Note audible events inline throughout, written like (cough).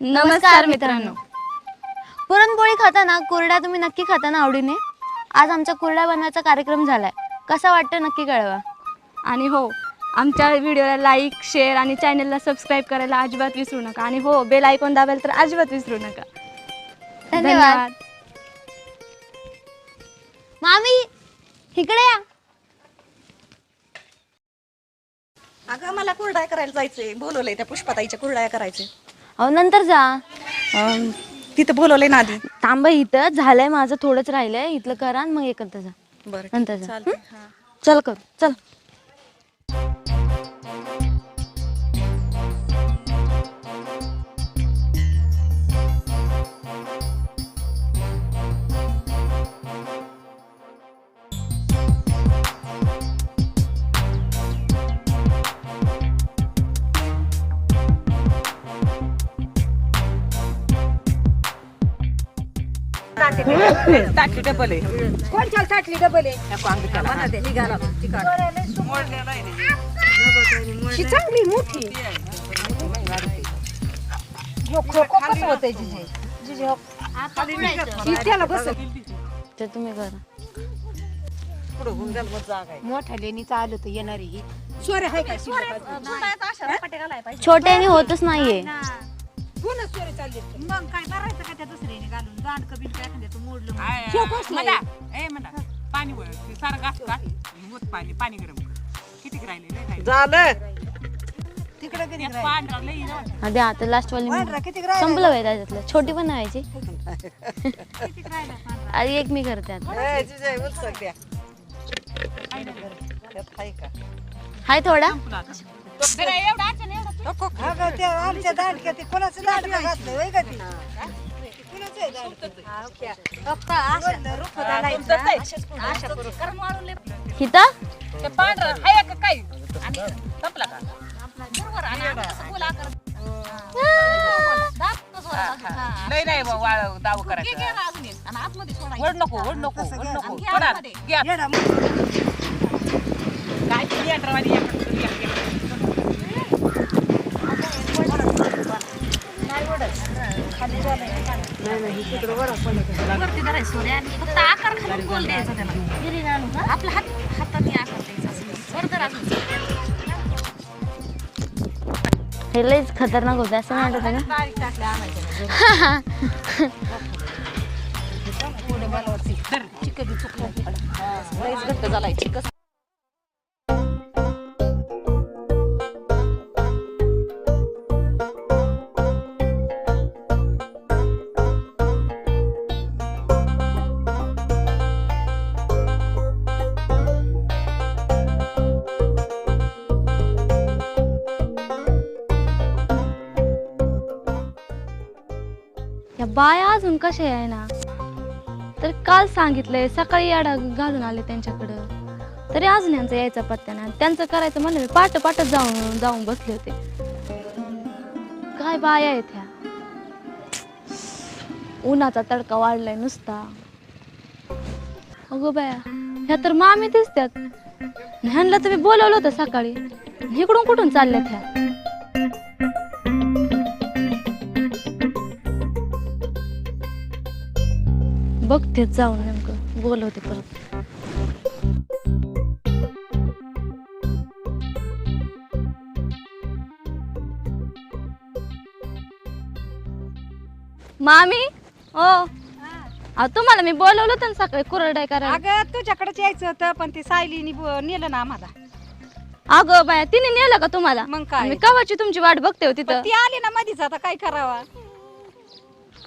नमस्कार मित्रांनो. पुरणपोळी खाताना कुरड्या तुम्ही नक्की खाता ना आवडीने? आज आमचा कुरड्या बनवायचा कार्यक्रम झालाय. कसा वाटतं नक्की कळवा. आणि हो आमच्या व्हिडिओला लाईक शेअर आणि चॅनलला सबस्क्राईब करायला अजिबात विसरू नका. आणि हो बेल आयकॉन दाबायला तर अजिबात विसरू नका. धन्यवाद. मामी इकडे या. अगं मला कुरडाया करायला जायचंय. बोलवलंय त्या पुष्पाताईच्या कुरडाया करायचे. अहो नंतर जा. अं, तिथं बोलवलंय ना आधी. थांबा इथं झालंय माझं थोडंच राहिलंय. इथलं करा आणि मग एकत्र जा. बरं नंतर जा? हा. चल कर चल. ताटली डबल आहे. कोणच्या ताटली डबल आहे? म्हणा ते, निघाला. ही चांगली मोठी हो, जिजे? जिजे, हो. ही त्याला बसत ते तुम्ही करा. मोठ्या लेणीचं आलं तर येणारी ही. सोरे आहे का छोट्याने होतच नाहीये. कोणच सोरे चालले मग काय करायचं का त्या दुसऱ्याने घालून? काय एखाद्याचं मोडलं. आय, ए म्हणा पाणी वळ ते सारं घास काढ मग पाणी पाणी गरम कर. किती राहिले लय राहिले. झालं. तिकडे किती त्यात पांढरा लई ना. आधी आता लास्ट वाली पांढरा किती राहिला? संपलं बाई त्याच्यातलं. छोटी पण व्हायची. आधी एक मी करते आता. ए, जिजाई, उलसक द्या. त्यात हाय का? हाय थोडा. जरा एवढं अडचण एवढं अगं, त्या आमच्या दांडक्या ते कोणाचं दांडकं घातलं होय का ती? कोणाचं आहे दांडकं? वरनं रुखं घालायचं. हिता? ते पांढरं हाय का काही आणि संपला का? बरोबर आणि आम्ही कसं बोला करत नाही. नाही बा, वाळ दाव करायचं. वड नको वड नको वड नको. सोडा. घ्या. येडा काय ते तुला एक- एक. वरती धरायचं सोऱ्या आणि फक्त आकार खालून गोल द्यायचा त्याला. आपल्या हात हाताने आकार द्यायचा असं. वर धरा असं. हे लईच खतरनाक होतं असं नाही वाटत बारीक टाकल्या आणायच्या (laughs) लईच घट्ट झालाय. चिकस बाया अजून कशा आहे ना? तर काल सांगितलंय सकाळी याडा घालून आले त्यांच्याकडं. तरी अजून यांचा यायचा पत्त्या नाही. त्यांचं करायचं म्हणलं मी पाट पाटच जाऊन जाऊन बसले होते. काय बाया आहेत ह्या? उन्हाचा तडका वाढलाय नुसता. अगो बाया ह्या तर मामी दिसत्यात. ह्यांना तर मी बोलवलं होतं सकाळी. इकडून कुठून चालल्यात ह्या? बघतेच जाऊन नेमकं. बोलवते परत. मामी? ओ. अहो तुम्हाला मी बोलवलं होतं ना सकाळी कुरडाय करायला. अगं तुझ्याकडेच यायचं होतं पण ती सायलीनी ब- नेलं ना आम्हाला. अगं बाया तिने नेलं का तुम्हाला? मग काय? मी कवाची तुमची वाट बघते हो पण तिथं. ती आली ना मधीच आता काय करावा?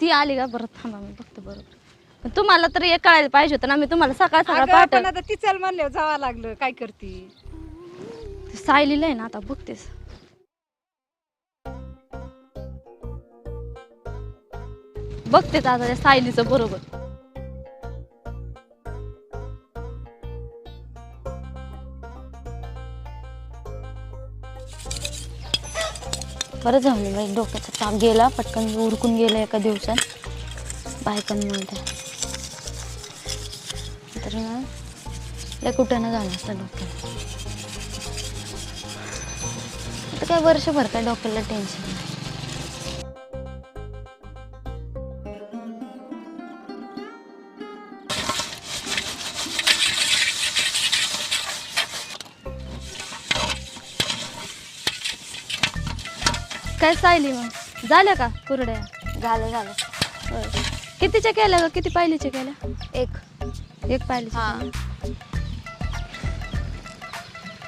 ती आली का? बरं थांबा मी बघते बरोबर पण तुम्हाला तर हे कळायला पाहिजे होतं ना मी तुम्हाला सकाळ सकाळ अगं, पाठ पण आता ती चल म्हणले जावं लागलं काय करती? सायलीला आहे ना आता बघतेस. बघतेच आता त्या सायलीचं बरोबर. बरं झालं बाई डोक्याचा ताप गेला पटकन उरकून गेला एका दिवसात. बायकांमध्ये तर ना लय कुठं ना झालं असतं डॉक्टर आता काय वर्षभर काय डॉक्टरला टेन्शन काय सायली मग? झाल्या का कुरड्या? झालं झालं. कितीच्या केल्या ग? किती पाहिलीच्या केल्या? एक हा.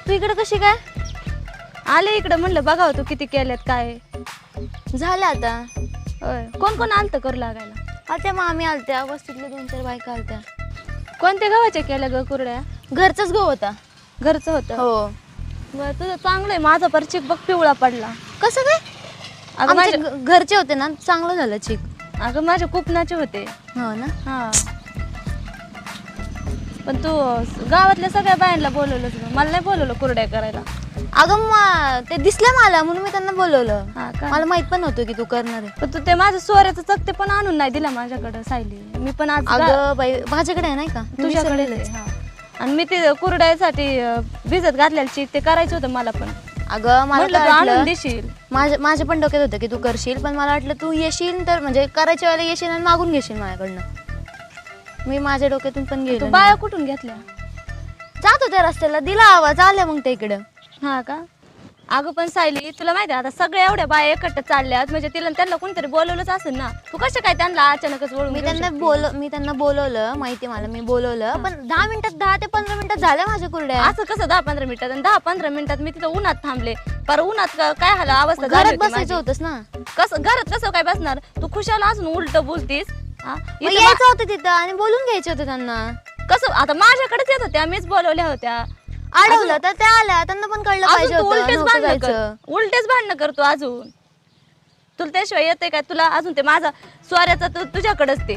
तू इकडे कशी काय? आले इकडं म्हणलं बघावं तू किती केल्यात काय झालं आता. होय. कोण कोण आलतं करू लागायला? आता मामी आलत्या. वस्तीतल्या दोन चार बायका आलत्या. कोणत्या गव्हाच्या केल्या ग कुरड्या? घरचाच गहू होता. घरचं होतं? हो. बरं तुझं चांगलं आहे. माझा पर चिक बघ पिवळा पडला. कसं काय अगं माझ्या घ- घरचे होते ना चांगलं झालं चिक अगं माझ्या कुपनाचे होते. हो ना? हा. पण तू गावातल्या सगळ्या बायांना बोलवलंच ग. मला नाही बोलवलं कुरड्या करायला. अगं मा- ते दिसलं मला म्हणून मी त्यांना बोलवलं. हा का? मला माहीत पण नव्हतं की तू करणार आहे. पण तू ते माझं सोऱ्याचं चकते पण आणून नाही दिला माझ्याकडं सायली. मी पण आज गा- अगं बाई माझ्याकडे आहे नाही का? मी तुझ्याकडे विसरलेलेच. हा. आणि मी ते कुरड्यासाठी अं, भिजत घातलेलं चिक ते करायचं होतं मला पण. अगं मला म्हटलं काय तू आणून वाटलं देशील. माझ्या माझ्या पण डोक्यात होतं की तू करशील पण मला वाटलं तू येशील तर म्हणजे करायच्या वेळेला येशील आणि मागून घेशील माझ्याकडनं. मी माझ्या डोक्यातून पण तू गेलो बाया कुठून घेतल्या? जात होत्या रस्त्याला. दिला आवाज. आल्या मग त्या इकडं. हा का? अगं पण सायली तुला माहिती आहे आता सगळ्या एवढ्या बाया एकट्या चालल्यात. म्हणजे तिला त्यांना कोणतरी बोलवलंच असेल ना. तू कसं काय त्यांना अचानकच वळून मी त्यांना? बोल मी त्यांना बोलवलं. माहिती आहे मला मी बोलवलं. पण दहा मिनिटात दहा ते पंधरा मिनिटात झाल्या माझ्या कुरड्या. असं कसं दहा पंधरा मिनिटात? आणि दहा पंधरा मिनिटात मी तिथं उन्हात थांबले. पर उन्हात का- काय झालं अवस्था झाली घरात होती बसायचं माझी. होतंस ना. कसं घरात कसं काय बसणार? तू खुशाला असून उलट बोलतीस? हा? मग इथं यायचं होतं तिथं आणि बोलून घ्यायचे होते त्यांना. कसं? आता माझ्याकडेच येत होत्या मीच बोलवल्या होत्या. अडवलं तर त्या आल्या त्यांना पण कळलं पाहिजे अजून तू होतं उलटेच नव्हतं भांडणं कर उलटेच भांडणं करतो अजून. तुला त्याशिवाय येते काय? तुला अजून ते माझा स्वाऱ्याचा तू तुझ्याकडेच ते.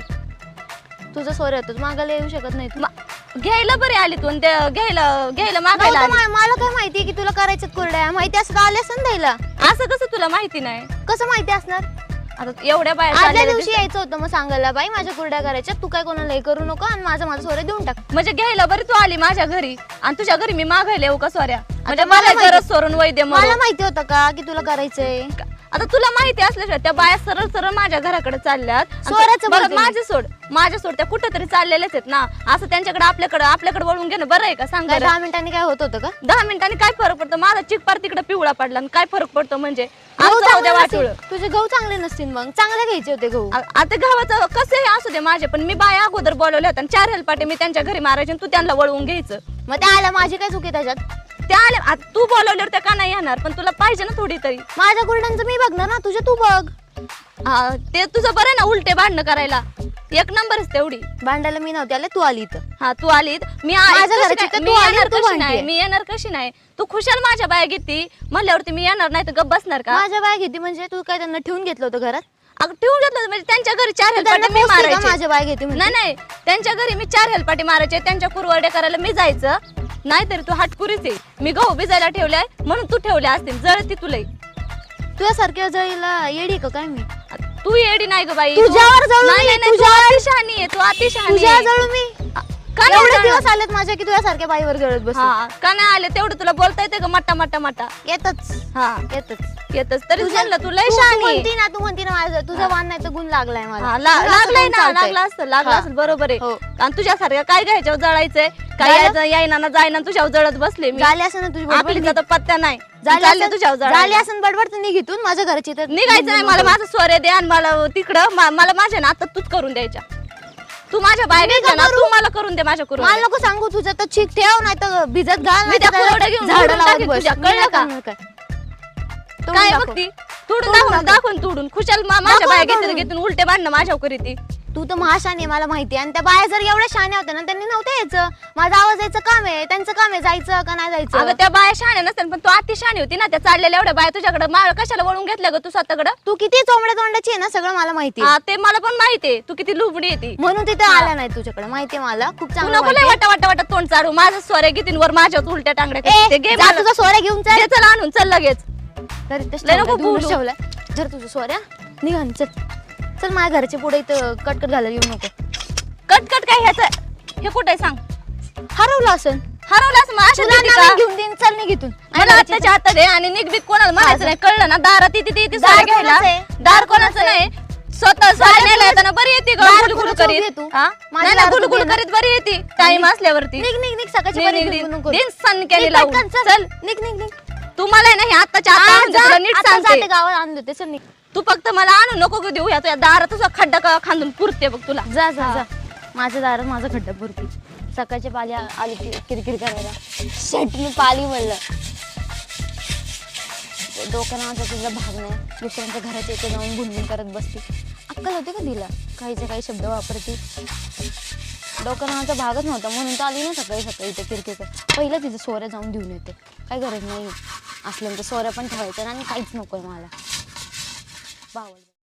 तुझं सोरे होतं मागायला येऊ शकत नाही तू. मा- घ्यायला बरी आली तू आणि घ्यायला घ्यायला मागायला नव्हतं आली. मा- मला काय माहिती की तुला करायचं कुरड्या? माहिती असं आले असं द्यायला. असं कसं तुला माहिती नाही? कसं माहिती असणार? आता एवढ्या बाया आदल्या चाललेल्या दिवशी दिसतात. यायचं होतं मग सांगायला बाई माझ्या कुरड्या करायच्या तू काय कोणाला हे करू नको आणि माझा माझा सोरे देऊन टाक. म्हणजे घ्यायला बरी तू आली माझ्या घरी आणि तुझ्या घरी मी मागायला येऊ का सोऱ्या? म्हणजे मला मला माहिती- गरज सोडून वैद्य मला माहिती होतं का की तुला करायचंय? आता तुला माहिती असल्याशिवाय त्या बाया सरळ सरळ माझ्या घराकडे चालल्यात. आणि सोऱ्याचं बरं, बोलते मी. माझे सोड माझे सोड त्या कुठेतरी चाललेलेच आहेत ना. असं त्यांच्याकडे आपल्याकडे आपल्याकडे वळून घेणं बरं आहे का? सांग काय बरं. दहा मिनिटांनी काय होत होतं का? दहा मिनिटांनी काय फरक पडतो? माझा चिक पार तिकडे पिवळा पडला आणि काय फरक पडतो म्हणजे? गहू आमचं चांगले उद्या वाटोळं. नसतील. तुझे गहू चांगले नसतील मग. चांगले घ्यायचे होते गहू. आ- आता गावाचं कसंही असू दे माझे पण मी बाया अगोदर बोलवले होते आणि चार हेलपाटे मी त्यांच्या घरी मारायचे आणि तू त्यांना वळवून घ्यायचं. मग त्या आल्या माझी काय चुकी त्याच्यात? त्या आता तू बोलवल्यावर त्या का नाही येणार? पण तुला पाहिजे ना थोडी तरी. माझ्या कुरड्यांचं मी बघणार ना तुझ्या तू बघ. हा, ते तुझं बरं ना उलटे भांडणं करायला. एक नंबरच तेवढी. भांडायला मी नव्हते आले तू आली इथं हा तू आली मी आ- माझ्या कशी घराची काय- तर मी तू आली, येणार तू कशी नाही? भांडतेय. मी येणार कशी नाही? तू खुशाल माझ्या बाया घेती. म्हणल्यावरती मी येणार नाही तर गप बसणार का? माझ्या बाय घेते म्हणजे तू काय त्यांना ठेवून घेतलं होतं घरात? अगं ठेवून घेतलं होतं म्हणजे त्यांच्या घरी चार त्यांना हेलपाटे मी पोचते का मारायचे. माझ्या बाय घेते म्हणजे? नाही नाही. त्यांच्या घरी मी चार हेलपाटे मारायचे. त्यांच्या कुरवड्या करायला मी जायचं. नाहीतरी तू हाटकुरीच आहे. मी गहू भिजायला ठेवलाय म्हणून तू ठेवल्या असतील जळती तुला. तुझ्यासारख्या जळीला येडी का काय मी? तू येडी नाही ग बाई तू- तुझ्यावर जळू नाही मी, नाही, नाही, तू तुझ्यावर- अतिशहाणी आहे तू अतिशहाणी तुझ्या आहे. जळू मी? का नाही एवढे? दिवस आलेत माझ्या की तुझ्यासारख्या बाईवर जळत बस हा का नाही आले? तेवढं तुला बोलता येते का? मट्टा मट्टा मट्टा? येतच. हा. येतच. येतच. तरी तुझ्या- म्हणलं तू लय शहाणी. म्हणती ना तू म्हणती ना माझं तुझा वाण नाही तर गुण लागलाय मला. हा, ला- असं लागलाय गुण ना. लागला असतं लागला हा. बरोबर आहे. हो. आणि तुझ्यासारखं काय घ्यायच्यावर जळायचंय? काय झालं? यायचं यायना ना जायना तुझ्यावर जळत बसले मी. झाली असं ना तुझी बडबड? आपली तर पत्त्या नाही. झाली चालले तुझ्यावर झाली जळायला. असं बडबड तर निघितून माझ्या घरची तर निघायचं नाही मला माझं सोरे दे आणि मला तिकडं मा- मला माझ्या ना आता तूच करून द्यायच्या. तू माझ्या बाहेर मी का घ्यायच्या ना करू? तू मला करून दे माझ्या करून मला नको सांगू तुझं तर चीक ठेव नाही तर भिजत घाल मी त्या घेऊन झाडं तोडून लावत टाकीन बस. तुझ्या, मी कळलं नाही का? करणार काय. तोडून काय दाखव. बघती तोडून तोडून दाखवून दाखव. दाखवून तोडून खुशाल मा- माझ्या दाखव बाया घेतून उलटे भांडणं माझ्यावर करीती तू तर महाशानी आहे मला माहिती आहे. आणि त्या बाया जर एवढ्या शाण्या होत्या ना त्यांनी नव्हतं यायचं. माझा आवाज यायचं काम आहे त्यांचं काम आहे जायचं का नाही अगं जायचं त्या बाया शहाण्या नसतात पण तू अति शहाणी होती ना त्या चाललेल्या एवढ्या बाया तुझ्याकडे. माळ कशाला वळून घेतल्या ग तू स्वतःकडं? तू किती चोंबड्या तोंडाची आहे ना सगळं मला माहिती आहे. ते मला पण माहितीये तू किती लुबडी येते म्हणून तिथे आल्या नाही तुझ्याकडे माहिती आहे मला. खूप तू चांगलं नको लय माहिती आहे. वाटा वाटा वाटा तोंड चाडू. माझं स्वरे घेतीन वर माझ्यावर उलट्या टांगड्या ए, करते. घे जा मला. तुझा सोऱ्या घेऊन चल. चल आणून चल लगेच. तरी तेच लय नको ठेवलंय, धुवूनच बोलू. ठेवलंय. जर तुझं सोऱ्या निघा ना, चल. चल माझ्या घरच्या पुढे इथं कटकट घालायला येऊ नको कट कट काय ह्याच हे कुठे सांग हरवलं असं मग अशा तुला देती ना का? मी घेऊन देईन चल निघितून मला आत्ताच्या हातात आहे आणि कोणाला म्हणायचं नाही कळलं ना दारात येते ती दार सारे घ्यायला कोणाचं आहे? दार कोणाचं? नाही स्वतः सारे नेला येताना बरी येते दार गुलगुल कोणाचं उभी करीत तू? हा? नाही गुलगुल आहे? करीत बरी येते टाइम असल्यावरती निघ निघ निघ सकाळची निघ, पारी निघ, घेऊन निघ. नको. दिन सन केली निघ लावून. पटकन, चल निघ निघ निघ तू मला आहे ना हे आत्ताच्या आता नीट आता सांगते गावात आणून देते चल निघ. तू फक्त मला आणू नको ग देऊ या तुझ्या दारात तुझा खड्डा का खांदून पुरते बघ तुला. जा जा जा. माझ्या दारात माझा खड्डा भरती सकाळची पाली आ- आली की किरकिर करायला. शेट मी पाली म्हणलं. ते डोकं नावाचा तुझा भाग नाही. दुसऱ्यांच्या घराच्या इथे जाऊन गुणगुण करत बसते. अक्कल होते का तिला? काहीचे काही शब्द वापरते. डोकं नावाचा भागच नव्हता. म्हणून तर आली ना सकाळी सकाळी इथे किरकिर कर पहिलं तिचं सोऱ्या जाऊन देऊन येते. काही गरज नाही. असल्यानंतर सोऱ्या पण ठेवायच्या आणि काहीच नको मला. باول